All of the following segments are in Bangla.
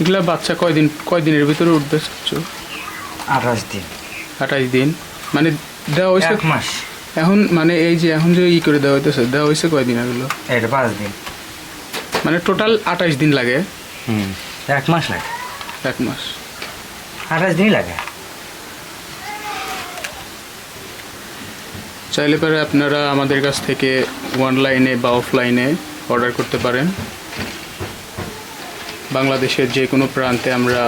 এগুলা বাচ্চা কয়দিন কয়দিনের ভিতরে উঠবে চাচ্ছু আঠাশ দিন। আঠাশ দিন? মানে দেওয়া হয়েছে এক মাস। এখন মানে এই যে এখন যে ই করে দেওয়া হইতেছে দেওয়া হয়েছে কয়দিন এগুলো? এটা পাঁচ দিন। মানে টোটাল আঠাশ দিন লাগে। হুম এক মাস লাগে। এক মাস। আঠাশ দিনই লাগে। চাইলে পরে আপনারা আমাদের কাছ থেকে অনলাইনে বা অফলাইনে অর্ডার করতে পারেন। বাংলাদেশের যে কোনো প্রান্তে আমরা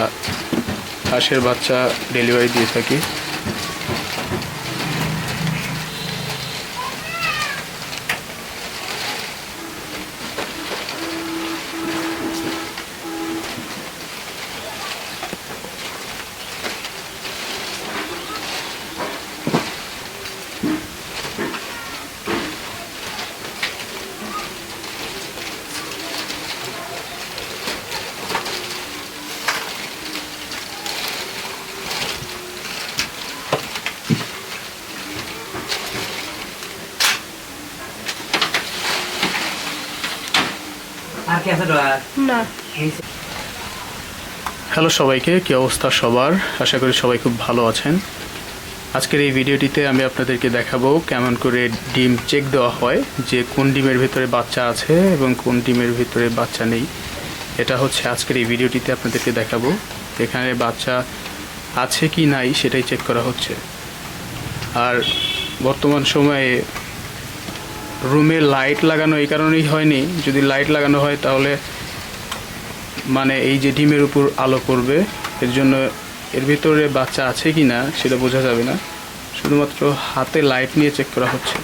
হাঁসের বাচ্চা ডেলিভারি দিয়ে থাকি। আর কি আছে ডলার না। হ্যালো সবাইকে কী অবস্থা সবার? আশা করি সবাই খুব ভালো আছেন। আজকের এই ভিডিওটিতে আমি আপনাদেরকে দেখাবো কেমন করে ডিম চেক দেওয়া হয় যে কোন ডিমের ভিতরে বাচ্চা আছে এবং কোন ডিমের ভিতরে বাচ্চা নেই। এটা হচ্ছে আজকের এই ভিডিওটিতে আপনাদেরকে দেখাবো এখানে বাচ্চা আছে কি নাই সেটাই চেক করা হচ্ছে। আর বর্তমান সময়ে রুমে লাইট লাগানো এই কারণেই হয়নি। যদি লাইট লাগানো হয় তাহলে মানে এই যে ডিমের উপর আলো পড়বে এর জন্য এর ভিতরে বাচ্চা আছে কি না সেটা বোঝা যাবে না। শুধুমাত্র হাতে লাইট নিয়ে চেক করা হচ্ছে।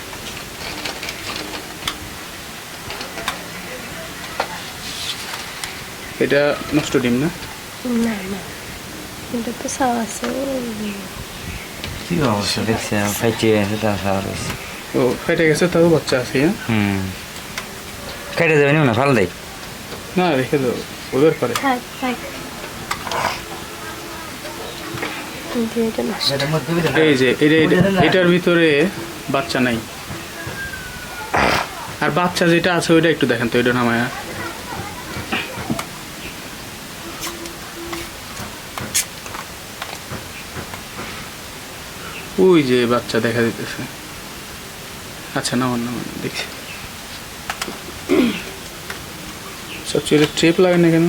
এটা নষ্ট ডিম না? না না। এটা তো সাও আছে। কি অবস্থা দেখছি ফাইটে আছে তাছাড়া রয়েছে ও ফেটে গেছে তাও বাচ্চা আছে হ্যাঁ? হুম। কেটে যাবে না ভালো দেয় না রেখে দাও ওদের নষ্ট এই যে এটা এটা- এটার ভিতরে বাচ্চা নাই। আর বাচ্চা যেটা আছে ওইটা একটু দেখেন তো এটা নামায়। ওই যে বাচ্চা দেখা দিতেছে। আচ্ছা না নামান দেখি। সবচেয়ে ট্রেপ লাগে না কেন?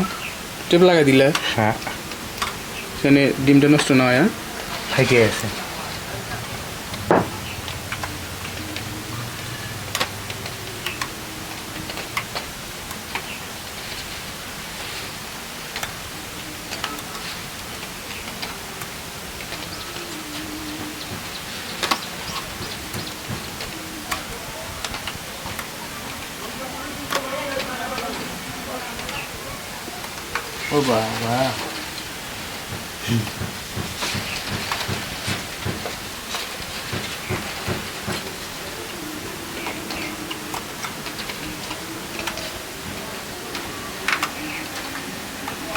ট্রেপ লাগাই দিলে? হ্যাঁ। সেখানে ডিমটা নষ্ট না হয় হ্যাঁ? ফাইটে আছে। 我不爱我嗯